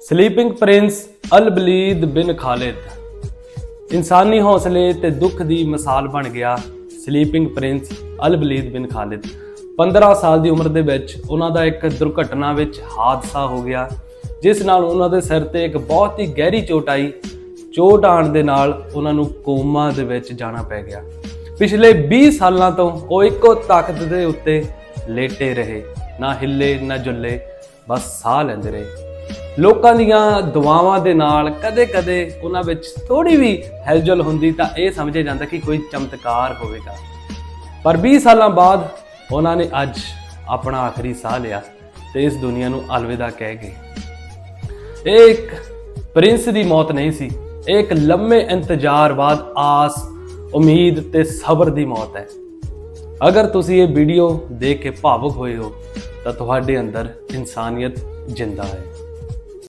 Sleeping Prince ਅਲ ਬਲੀਦ ਬਿਨ ਖਾਲਿਦ ਇਨਸਾਨੀ ਹੌਸਲੇ ਤੇ ਦੁੱਖ ਦੀ ਮਿਸਾਲ ਬਣ ਗਿਆ ਸਲੀਪਿੰਗ ਪ੍ਰਿੰਸ ਅਲ ਬਲੀਦ ਬਿਨ ਖਾਲਿਦ 15 ਸਾਲ ਦੀ ਉਮਰ ਦੇ ਵਿੱਚ ਉਹਨਾਂ ਦਾ ਇੱਕ ਦੁਰਘਟਨਾ ਵਿੱਚ ਹਾਦਸਾ ਹੋ ਗਿਆ, ਜਿਸ ਨਾਲ ਉਹਨਾਂ ਦੇ ਸਿਰ ਤੇ ਇੱਕ ਬਹੁਤ ਹੀ ਗਹਿਰੀ ਚੋਟ ਆਈ। ਚੋਟ ਆਉਣ ਦੇ ਨਾਲ ਉਹਨਾਂ ਨੂੰ ਕੋਮਾ ਦੇ ਵਿੱਚ ਜਾਣਾ ਪੈ ਗਿਆ। ਪਿਛਲੇ 20 ਸਾਲਾਂ ਤੋਂ ਉਹ ਇੱਕੋ ਤਾਕਤ ਦੇ ਉੱਤੇ ਲੇਟੇ ਰਹੇ, ਨਾ ਹਿੱਲੇ, ਨਾ ਜੁੱਲੇ, ਬਸ ਸਾਹ ਲੈਂਦੇ ਰਹੇ। ਲੋਕਾਂ ਦੀਆਂ ਦੁਆਵਾਂ ਦੇ ਨਾਲ ਕਦੇ-ਕਦੇ ਉਹਨਾਂ ਵਿੱਚ ਥੋੜੀ ਵੀ ਹਿਲਜੁਲ ਹੁੰਦੀ ਤਾਂ ਇਹ ਸਮਝਿਆ ਜਾਂਦਾ ਕਿ ਕੋਈ ਚਮਤਕਾਰ ਹੋਵੇਗਾ। ਪਰ 20 ਸਾਲਾਂ ਬਾਅਦ ਉਹਨਾਂ ਨੇ ਅੱਜ ਆਪਣਾ ਆਖਰੀ ਸਾਹ ਲਿਆ ਤੇ ਇਸ ਦੁਨੀਆ ਨੂੰ ਅਲਵਿਦਾ ਕਹਿ ਗਏ। ਇਹ ਇੱਕ ਪ੍ਰਿੰਸ ਦੀ ਮੌਤ ਨਹੀਂ ਸੀ, ਇਹ ਇੱਕ ਲੰਮੇ ਇੰਤਜ਼ਾਰ ਬਾਅਦ ਆਸ, ਉਮੀਦ ਤੇ ਸਬਰ ਦੀ ਮੌਤ ਹੈ। ਅਗਰ ਤੁਸੀਂ ਇਹ ਵੀਡੀਓ ਦੇਖ ਕੇ ਭਾਵੁਕ ਹੋਏ ਹੋ ਤਾਂ ਤੁਹਾਡੇ ਅੰਦਰ ਇਨਸਾਨੀਅਤ ਜਿੰਦਾ ਹੈ।